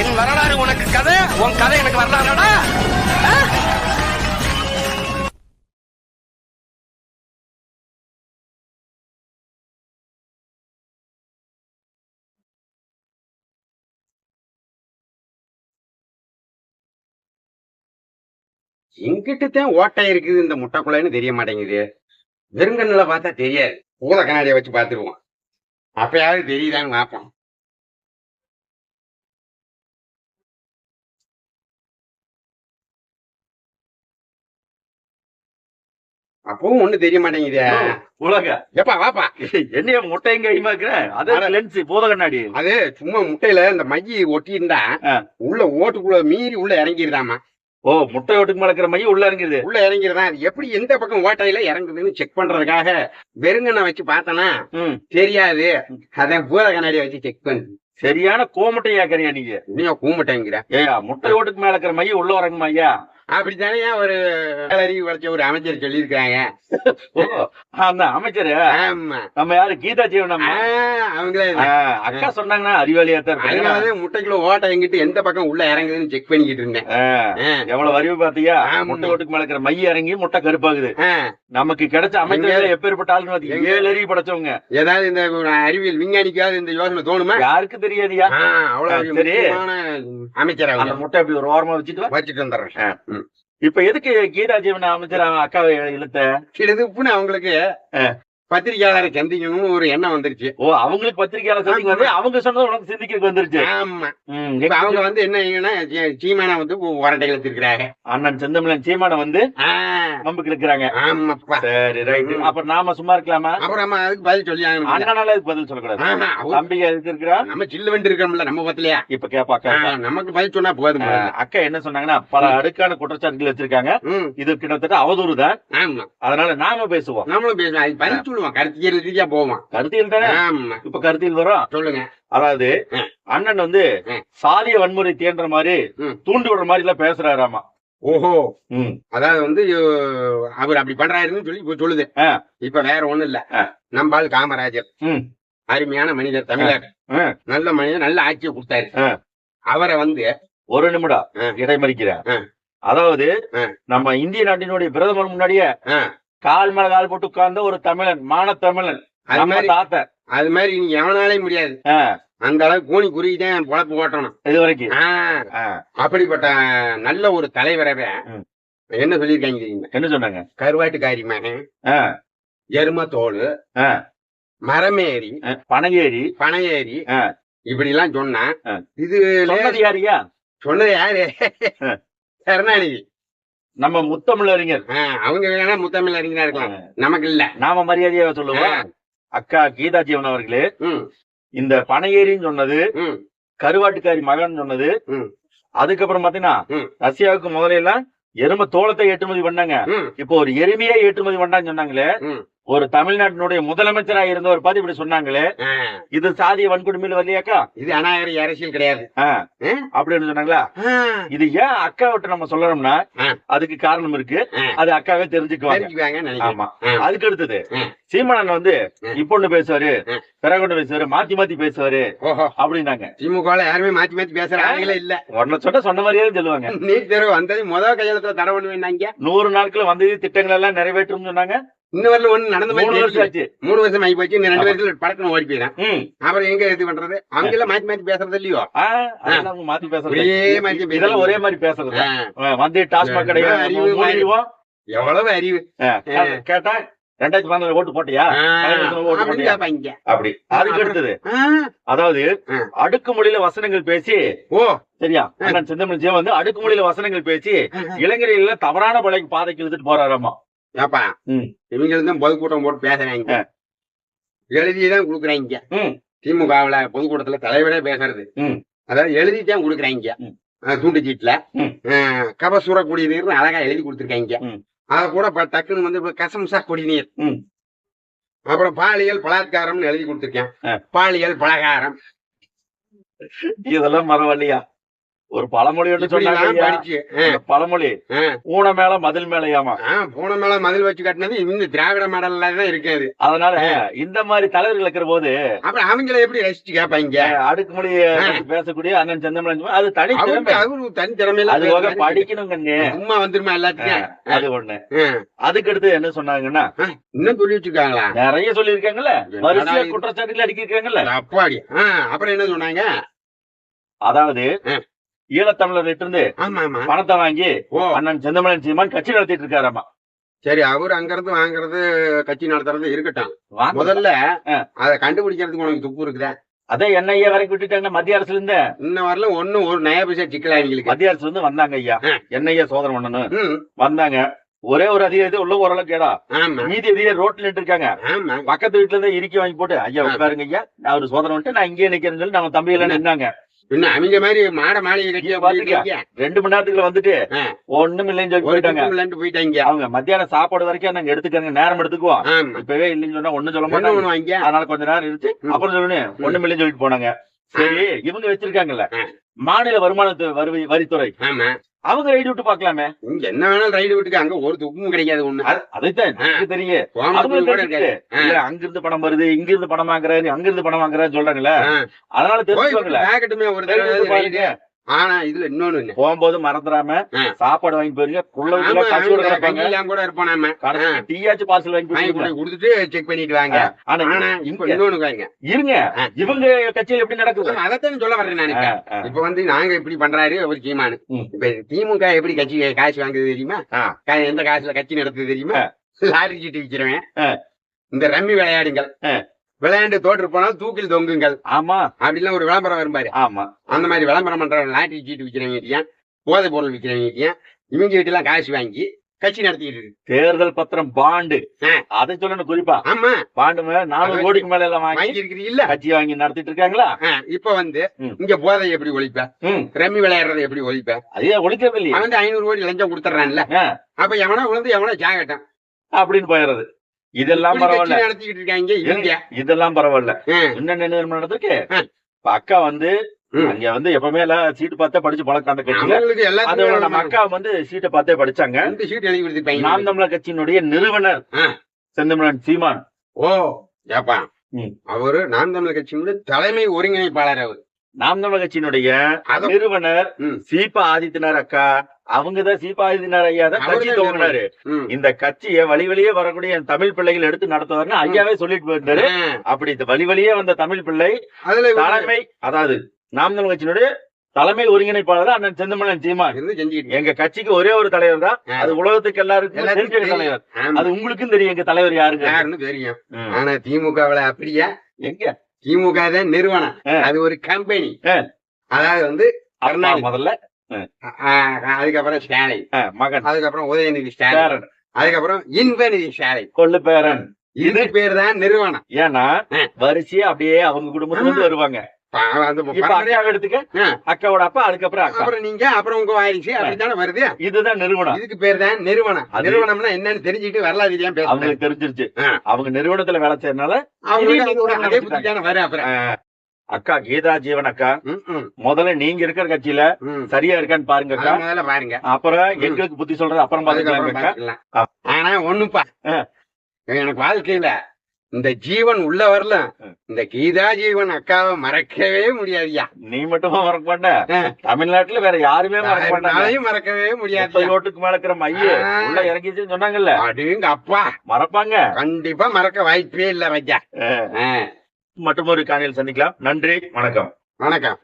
என் வரலாறு உனக்கு கதை உன் கதை எனக்கு வரலாறுடா. ஆ? எங்கிட்ட தான் ஓட்டை இருக்குது இந்த முட்டைக்குள்ளன்னு தெரிய மாட்டேங்குது. வெறுங்கண்ணில் பார்த்தா தெரியாது. பூத கண்ணாடியை வச்சு பார்த்துருவோம் அப்பயாவது தெரியுதான்னு பார்ப்போம். அப்பவும் ஒண்ணு தெரிய மாட்டேங்குதே. உலக. எப்பா வாப்பா. என்னைய முட்டை எங்க கைமா இருக்கிற? அது லென்ஸ் பூத கண்ணாடி. அது சும்மா முட்டையில இந்த மைய ஒட்டி இருந்தா ஆ. உள்ள ஓட்டுக்குள்ள மீறி உள்ள இறங்கிருதாமா ஓ முட்டை ஓட்டுக்கு மலக்கிற மையம் உள்ள இறங்கிருது. உள்ள இறங்கிருதான் அது எப்படி எந்த பக்கம் ஓட்டையில இறங்குதுன்னு செக் பண்றதுக்காக வெறுங்கண்ணை வச்சு பார்த்தனா தெரியாது. அதான் பூத கண்ணாடியை வச்சு செக் பண்ணு. சரியான கோமட்டை ஆக்கறியா நீங்க? இன்னும் கூமட்டேங்கிற. ஏயா முட்டை ஓட்டுக்கு மேல இருக்கிற மையம் உள்ள இறங்குமா ஐயா? அப்படித்தானே ஒரு வேலறி வளைச்ச ஒரு அமைச்சர் சொல்லியிருக்காங்க அந்த அமைச்சர்? ஆமா. நம்ம யாரு? கீதா ஜீவன் ஆ, அவங்களே அக்கா சொன்னாங்கன்னா அறிவாளியா தான் அதனாலதான் முட்டைக்குள்ள ஓட்டை எங்கிட்டு எந்த பக்கம் உள்ள இறங்குதுன்னு செக் பண்ணிக்கிட்டு இருந்தேன். எவ்வளவு அறிவு பாத்தியா. முட்டை ஓட்டுக்கு மேல இருக்கிற மையம் இறங்கி முட்டை கருப்பாகுது. நமக்கு கிடைச்ச அமைச்சர் எப்பேற்பட்ட. எங்க? ஏழு அறிவு படைச்சவங்க. ஏதாவது இந்த அறிவியல் விஞ்ஞானிக்காவது இந்த யோசனை தோணுமா? யாருக்கு தெரியாதியா? அவ்வளவு அமைச்சர் அந்த முட்டை அப்படி ஒரு ஓரமா வச்சுட்டு. வச்சுட்டு வந்துடுறேன். இப்ப எதுக்கு கீதா ஜீவன் அமைச்சர் அவன் அக்காவை இழுத்த சிறிதுப்புன்னு அவங்களுக்கு. பத்திரிகையாளரை சந்திக்கணும்னு ஒரு எண்ணம் வந்துருச்சு. ஓ அவங்களுக்கு பத்திரிகையாளர் சந்திக்க வந்து அவங்க சொன்னது உனக்கு சிந்திக்கிறதுக்கு வந்துருச்சு. ஆமா. அவங்க வந்து என்ன சீமானா வந்து உரண்டை இழுத்துருக்கிறாங்க அண்ணன் செந்தமிழன் சீமான வந்து நம்புக்கு இருக்கிறாங்க. ஆமாப்பா. சரி ரைட் ம். அப்ப நாம சும்மா இருக்கலாமா? அப்புறம் நம்ம அதுக்கு பதில் சொல்லி அண்ணனால அதுக்கு பதில் சொல்லக்கூடாது. ஆஹா, அவரு- தம்பி எதுக்கு இருக்கிறா நம்ம சில்லு வண்டி இருக்கோம்ல நம்ம பத்திலையா இப்ப கேப்பா கேப்பா. நமக்கு பதில் சொன்னா போதும் அக்கா என்ன சொன்னாங்கன்னா பல அடுக்கான குற்றச்சாட்டுகள் வச்சிருக்காங்க. இது கிட்டத்தட்ட அவதூறு தான். ஆமா. அதனால நாம பேசுவோம். நம்மளும் பேசலாம். அது பதில் சொல்லுவோம் கருத்தியல் ரீதியா போவோம் கருத்தியல் தானே ஆமா இப்ப கருத்தியல் வரும் சொல்லுங்க அதாவது. அண்ணன் வந்து. சாதிய வன்முறை தீன்ற மாதிரி. தூண்டி விடுற மாதிரி எல்லாம் பேசுறாராமா ஓஹோ. அதாவது வந்து அவர் அப்படி பண்றாருன்னு சொல்லி இப்ப சொல்லுது. இப்ப வேற ஒண்ணும் இல்ல ஆ. நம்பாள் காமராஜர். அருமையான மனிதர் தமிழர். நல்ல மனிதர் நல்ல ஆட்சியை கொடுத்தாரு. அவரை வந்து ஒரு நிமிடம் ஆ. அதாவது. நம்ம இந்திய நாட்டினுடைய பிரதமர் முன்னாடியே. கால் மேல கால் போட்டு உட்கார்ந்த ஒரு தமிழன் மான தமிழன் நம்ம தாத்த. அது மாதிரி நீ எவனாலே முடியாது. அந்த அளவுக்கு கூனி குறுகி தான் பொழப்பு ஓட்டணும். இது வரைக்கும். அப்படிப்பட்ட நல்ல ஒரு தலைவரவே. என்ன சொல்லியிருக்காங்க தெரியுமா? என்ன சொன்னாங்க? கருவாட்டுக்காரி மகன் ஆ, எரும தோல் பனகேரி பனையேறி ஆ. இப்படி எல்லாம் சொன்னா. இது சொன்னது யாரியா சொன்னது யாரு. கருணாநிதி. நம்ம முத்தமிழறிஞர். அவங்க வேணா முத்தமிழ் அறிஞரா இருக்கலாம் நமக்கு இல்ல. நாம மரியாதையா சொல்லுவோம். அக்கா கீதா ஜீவன் அவர்களே இந்த பனையேரின்னு சொன்னது கருவாட்டுக்காரி மகன் சொன்னது. அதுக்கப்புறம் பாத்தீங்கன்னா. ரஷ்யாவுக்கு முதல்ல எல்லாம் எரும தோளத்தை ஏற்றுமதி பண்ணாங்க. இப்போ ஒரு எருமையே ஏற்றுமதி பண்ணான்னு சொன்னாங்களே. ஒரு தமிழ்நாட்டினுடைய முதலமைச்சரா இருந்தவர் பார்த்து இப்படி சொன்னாங்களே. இது சாதிய வன்கொடுமையில வரலையாக்கா? இது அநாகரி அரசியல் கிடையாது? அப்படின்னு சொன்னாங்களா? இது ஏன் அக்கா விட்டு நம்ம சொல்லணும்னா. அதுக்கு காரணம் இருக்கு. அது அக்காவே தெரிஞ்சுக்குவாங்க. ஆமா. அதுக்கு அடுத்தது. சீமானன் வந்து. இப்ப ஒண்ணு பேசுவாரு. பிறகு பேசுவாரு மாத்தி மாத்தி பேசுவாரு அப்படின்னாங்க. திமுக யாருமே மாத்தி மாத்தி பேசுற ஆளுங்களே இல்ல. உடனே சொன்ன சொன்ன மாதிரியே சொல்லுவாங்க. நீட் தேர்வு வந்தது முதல் கையெழுத்துல தர பண்ணுவேன்னாங்க. நூறு நாட்கள் வந்தது திட்டங்கள் எல்லாம் நிறைவேற்றும் சொன்னாங்க. இன்னும் வரல ஒண்ணு நடந்த மூணு மாதிரி வருஷம். ஆச்சு. மூணு வருஷம் ஆகி போச்சு. ரெண்டு. வருஷத்துல படத்துல ஓடி போயிடும். அப்புறம் எங்க இது பண்றது? அவங்க எல்லாம் மாத்தி மாத்தி பேசுறது இல்லையோ? மாத்தி பேசுறது ஒரே பேசுறது. இதெல்லாம் ஒரே மாதிரி பேசுறது வந்து டாஸ்மாக் கடையை என்ன அறிவு மூடிடுவோம் எவ்வளவு அறிவு? கேட்டா ரெண்டாயிரத்தி பதினாலு ஓட்டு போட்டியா. அப்படி. அதுக்கு அடுத்தது. அதாவது ஆ. அடுக்குமொழியில வசனங்கள் பேசி ஓ. சரியா? ஜெயம் வந்து அடுக்குமொழியில வசனங்கள் பேசி இளைஞர்கள் தவறான பழைக்கு பாதைக்கு இழுத்துட்டு போறாராமா? ஏப்பா ம். இவங்க தான் பொதுக்கூட்டம் போட்டு பேசுறாங்க எழுதிதான் கொடுக்குறாங்க. திமுகவுல பொதுக்கூட்டத்துல தலைவரே பேசுறது. அதாவது எழுதித்தான் கொடுக்குறாங்க. துண்டு சீட்ல ம். கபசூர குடிநீர்னு அழகா எழுதி கொடுத்துருக்காங்க. அத கூட இப்ப டக்குன்னு வந்து இப்ப கசம்சா குடிநீர். அப்புறம் பாலியல் பலாத்காரம்னு எழுதி கொடுத்துருக்கேன். பாலியல் பலகாரம் இதெல்லாம் மரவழியா ஒரு பழமொழி சொன்னாங்க பழமொழி. ஊன மேல மதில் மேலையாமா? பூனை மேல மதில் வச்சு கட்டினது இந்த திராவிட மாடல்ல தான் இருக்காது அதனால இந்த மாதிரி தலைவர்கள் இருக்கிற போது அப்புறம் அவங்கள எப்படி ரசிச்சு கேட்பாங்க அடுக்குமொழி பேசக்கூடிய அண்ணன் செந்தமலன் அது தனி திறமை. அவரு தனி திறமையில அது கண்ணு சும்மா வந்துருமா எல்லாத்துக்கும்? அது ஒண்ணு. அதுக்கு அடுத்து என்ன சொன்னாங்கன்னா இன்னும் சொல்லி வச்சிருக்காங்களா? நிறைய சொல்லியிருக்காங்கல்ல. வரிசையா இது? குற்றச்சாட்டுகள் அடிக்கிருக்காங்கல்ல அப்பாடி. அப்புறம் என்ன சொன்னாங்க? அதாவது ஆ. ஈழத்தமிழர் இருந்து பணத்தை வாங்கி அண்ணன் செந்தமலன் சீமான் கட்சி நடத்திட்டு இருக்காராமா சரி அவர் அங்கிருந்து வாங்குறது கட்சி நடத்துறது இருக்கட்டும். முதல்ல. அதை கண்டுபிடிக்கிறதுக்கு உனக்கு துப்பு இருக்குதா? அதே என்ஐஏ வரைக்கும் விட்டுட்டாங்க மத்திய அரசுல இருந்து இன்ன வரல ஒண்ணும் ஒரு நயா பைசா சிக்கலா எங்களுக்கு. மத்திய அரசுல இருந்து வந்தாங்க ஐயா. என்ஐஏ சோதனை பண்ணணும் வந்தாங்க. ஒரே ஒரு அதிகாரி உள்ள ஓரளவுக்கு கேடா மீதி அதிகாரி ரோட்ல நின்று இருக்காங்க பக்கத்து வீட்டுல இருந்து இறுக்கி வாங்கி போட்டு ஐயா. உட்காருங்க ஐயா. நான் ஒரு சோதனை வந்துட்டு நான் இங்கே நிக்கிறேன்னு சொல்லி நம்ம தம்பி எல்லாம் நின்னாங்க. பின்ன அவங்க மாதிரி மாட மாளிகை கட்டி இங்க பாத்துக்க. ரெண்டு மணி நேரத்துக்குள்ள வந்துட்டு. ஒண்ணும் இல்லைன்னு சொல்லி போயிட்டாங்க. போயிட்டாங்க. அவங்க மத்தியானம் சாப்பாடு வரைக்கும் நாங்க எடுத்துக்கங்க நேரம் எடுத்துக்குவோம். இப்பவே இல்லைன்னு சொன்னா ஒண்ணும் சொல்ல மாட்டாங்க. அதனால கொஞ்ச நேரம் இருந்துச்சு. அப்புறம் சொல்லணும் ஒண்ணும் இல்லைன்னு சொல்லிட்டு போனாங்க. சரி இவங்க வச்சிருக்காங்கல்ல. மாநில வருமான வரி வரித்துறை. அவங்க ரைடு விட்டு பாக்கலாமே இங்க என்ன வேணாலும் ரைடு விட்டுக்கு அங்க ஒரு துப்பும் கிடைக்காது ஒண்ணு. அது- அதைத்தான் எனக்கு தெரியும் அங்க இருந்து பணம் வருது இங்க இருந்து பணம் வாங்குறாரு அங்க இருந்து பணம் வாங்குறாரு சொல்றாங்கல்ல. ஆ. அதனால தெரிஞ்சுக்கோங்களேன். ஒரு ஆனா இதுல இன்னொன்னு. போகும்போது மறந்துடாம. சாப்பாடு வாங்கி போயிருங்க. இல்லாம கூட இருப்போம் நாம. டீயாச்சும் பார்சல் வாங்கி வாங்கி கொடுத்துட்டு செக் பண்ணிட்டு வாங்க. ஆனா இன்னொன்னு பாருங்க இருங்க. இவங்க கட்சியில எப்படி நடக்குது? அதைத்தான் சொல்ல வர்றேன் நான் இப்ப. வந்து நாங்க இப்படி பண்றாரு அவர் சீமானு. இப்ப திமுக எப்படி கட்சி காசு வாங்குது தெரியுமா? எந்த காசுல கட்சி நடத்துது தெரியுமா? லாரி சீட்டு விக்கிறவன். இந்த ரம்மி விளையாடுங்கள். விளையாண்டு தோற்று போனால் தூக்கில் தொங்குங்கள். ஆமா. அப்படிலாம் ஒரு விளம்பரம் வரும் பாரு. ஆமா. அந்த மாதிரி விளம்பரம் பண்றவன் லாட்டரி சீட்டு விக்கிறவங்க கிட்டயும் போதை பொருள் விக்கிறவங்க கிட்டயும் இவங்க கிட்ட எல்லாம் காசு வாங்கி கட்சி நடத்திட்டு இருக்கு. தேர்தல் பத்திரம் பாண்டு. அதை சொல்லணும் குறிப்பா. ஆமா. பாண்டு மேல நானூறு அது கோடிக்கு மேல எல்லாம் வாங்கி வாங்கி இருக்கிறீல்ல கட்சி வாங்கி நடத்திட்டு இருக்காங்களா? இப்ப வந்து. இங்க போதை எப்படி ஒழிப்ப? ம். ரம்மி விளையாடுறதை எப்படி ஒழிப்ப? அதே ஒழிக்கிறது இல்லையா வந்து ஐநூறு கோடி லஞ்சம் கொடுத்துறான்ல. அப்ப எவனா விழுந்து எவனா ஜாகட்டம். அப்படின்னு போயிடுறது. இதெல்லாம் பரவாயில்ல. நடத்திக்கிட்டு இருக்காங்க இங்க இதெல்லாம் பரவாயில்ல. என்ன நடந்திருக்கு? ஆ. இப்ப அக்கா வந்து. அங்க வந்து எப்பவுமே எல்லாம் சீட்டு பார்த்தே படிச்சு பழக்கம் அந்த கட்சியில. அதோட நம்ம அக்கா வந்து சீட்டை பார்த்தே படிச்சாங்க. ரெண்டு சீட் எழுதி நாம் தமிழர் கட்சியினுடைய நிறுவனர். செந்தமிழன் சீமான். ஓ ஏப்பா. அவரு நாம் தமிழர் கட்சியினுடைய தலைமை ஒருங்கிணைப்பாளர் அவர். நாம் தமிழர் கட்சியினுடைய நிறுவனர். சீபா ஆதித்யநாத் அக்கா அவங்கதான் சீபா ஆதித்யநாத் ஐயா தான் கட்சி ம். இந்த கட்சியை வழி வழியே வரக்கூடிய தமிழ் பிள்ளைகள் எடுத்து நடத்துவாருன்னு ஐயாவே சொல்லிட்டு போயிருந்தாரு. அப்படி இந்த வழி வழியே வந்த தமிழ் பிள்ளை தலைமை அதாவது நாம் தமிழ் கட்சியினுடைய தலைமை ஒருங்கிணைப்பாளர் அண்ணன் செந்தமிழன் சீமான் எங்க கட்சிக்கு ஒரே ஒரு தலைவர் தான். அது உலகத்துக்கு எல்லாருக்கும் தெரிஞ்ச. தலைவர். அது உங்களுக்கும் தெரியும் எங்க தலைவர் யாருன்னு தெரியும். ஆனா திமுகவுல அப்படியா எங்க திமுக தான் நிறுவனம். அது ஒரு கம்பெனி. அதாவது வந்து முதல்ல அதுக்கப்புறம் ஸ்டாலின். மகன். அதுக்கப்புறம் உதயநிதி ஸ்டாலின். அதுக்கப்புறம் இன்பநிதி ஸ்டாலின். கொள்ளு பேரன். இது பேர் தான் நிறுவனம். ஏன்னா. வரிசையா அப்படியே அவங்க குடும்பத்துல இருந்து வருவாங்க. அக்காவோட அப்பா அதுக்கப்புறம் அப்புறம் நீங்க அப்புறம் உங்க வாரிசு அப்படித்தானே வருது? இதுதான் நிறுவனம். இதுக்கு பேர் தான் நிறுவனம் நிறுவனம்னா என்னன்னு தெரிஞ்சுட்டு வரலாறு அவங்களுக்கு தெரிஞ்சிருச்சு. அவங்க நிறுவனத்துல வேலை செய்யறதுனால அவங்களுக்கு அது ஒரு நிறுவனம் அதே நடத்திட்டாங்க. புத்தி தானே வரும் அப்புறம் அக்கா கீதா ஜீவன் அக்கா முதல்ல நீங்க இருக்கிற கட்சியில. சரியா இருக்கான்னு பாருங்க அக்கா. முதல்ல பாருங்க. அப்புறம் எங்களுக்கு புத்தி சொல்றது அப்புறம் பாத்துக்கலாம். ஆனா ஒண்ணுப்பா. எனக்கு வாழ்க்கையில இந்த ஜீவன் உள்ள வரல. இந்த கீதா ஜீவன் அக்காவை மறக்கவே முடியாதுயா நீ மட்டுமா மறக்க மாட்ட. தமிழ்நாட்டுல வேற யாருமே மறக்க மாட்டாங்க. மறக்கவே முடியாது. மேல இருக்கிற மைய. உள்ள இறங்கிச்சுன்னு சொன்னாங்கல்ல. அப்படிங்க அப்பா மறப்பாங்க. கண்டிப்பா மறக்க வாய்ப்பே இல்ல வையா மற்றொரு காணியில் சந்திக்கலாம். நன்றி வணக்கம். வணக்கம்.